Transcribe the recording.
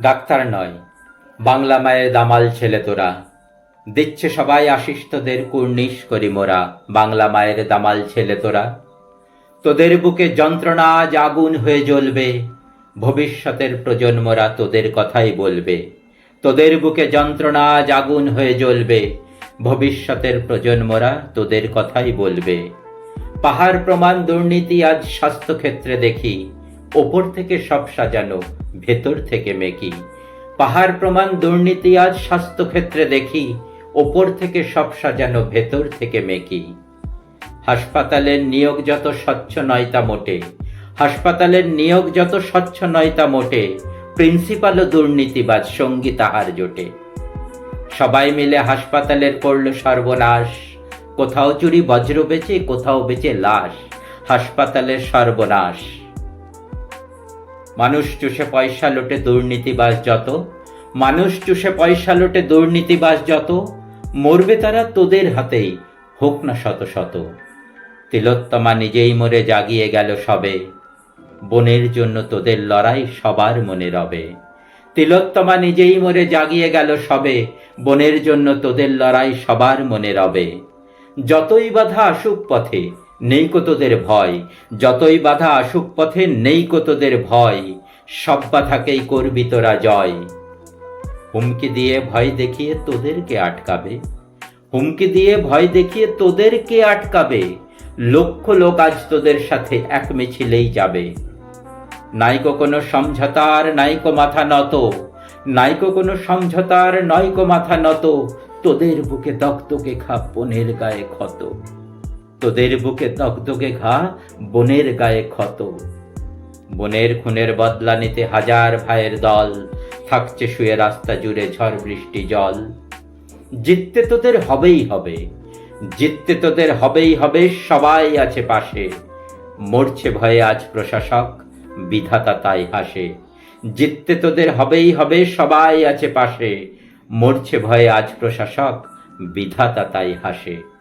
Doctor নয়। বাংলা মায়ের দামাল ছেলে তোরা। দিচ্ছে সবাই আশিস তোদের কুর্নিশ করি মোরা, বাংলা মায়ের দামাল ছেলে তোরা। তোদের বুকে যন্ত্রণা আগুন হয়ে জ্বলবে, ভবিষ্যতের প্রজন্মরা তোদের কথাই বলবে। তোদের বুকে যন্ত্রণা আগুন হয়ে জ্বলবে, ভবিষ্যতের প্রজন্মরা তোদের কথাই বলবে। পাহাড় প্রমাণ দুর্নীতি আজ স্বাস্থ্যক্ষেত্রে দেখি ওপর থেকে সব সাজানো, ভেতর থেকে মেকি। পাহাড় প্রমাণ দুর্নীতি আজ স্বাস্থ্যক্ষেত্রে দেখি, ওপর থেকে সব সাজানো, ভেতর থেকে মেকি। হাসপাতালের নিয়োগ যত স্বচ্ছ নয় তা মোটে। হাসপাতালের নিয়োগ যত স্বচ্ছ নয় তা মোটে, প্রিন্সিপালও দুর্নীতিবাজ, সঙ্গী তাহার জোটে। সবাই মিলে হাসপাতালের করল সর্বনাশ। কোথাও চুরি, বজ্র বেচে, কোথাও বেচে লাশ। হাসপাতালের সর্বনাশ। মানুষ চুষে পয়সা লোটে দুর্নীতিবাস যত। মানুষ চুষে পয়সা লোটে দুর্নীতিবাস যত। মরবে তারা তোদের হাতেই, হোক না শত শত। তিলোত্তমা নিজেই মরে জাগিয়ে গেল সবে। বনের জন্য তোদের লড়াই সবার মনে রবে। তিলোত্তমা নিজেই মরে জাগিয়ে গেল সবে। বনের জন্য তোদের লড়াই সবার মনে রবে। যতই বাধা আসুক পথে নেই তোদের ভয়। যতই বাধা আসুক পথে নেই তোদের ভয়। সব বাধাকেই করবি তোরা জয়। হুমকি দিয়ে ভয় দেখিয়ে তোদেরকে আটকাবে। হুমকি দিয়ে ভয় দেখিয়ে তোদেরকে আটকাবে। লক্ষ লোক আজ তোদের সাথে এক মিছিলেই যাবে। নাইকো কোনো সমঝোতার নাইকো মাথা নত। নাইকো কোনো সমঝোতার নয়কো মাথা নত। তোদের বুকে দগদগে খা, বনের গায়ে ক্ষত। তোদের বুকে দগদগে ঘা, বনের গায়ে ক্ষত। বনের খুনের বদলা নিতে হাজার ভাইয়ের দল, থাকছে শুয়ে রাস্তা জুড়ে ঝড় বৃষ্টি জল। জিততে তোদের হবেই হবে, জিততে তোদের হবেই হবে, সবাই আছে পাশে। মরছে ভয়ে আজ প্রশাসক, বিধাতা তাই হাসে। জিততে তোদের হবেই হবে, সবাই আছে পাশে। মরছে ভয়ে আজ প্রশাসক, বিধাতা তাই হাসে।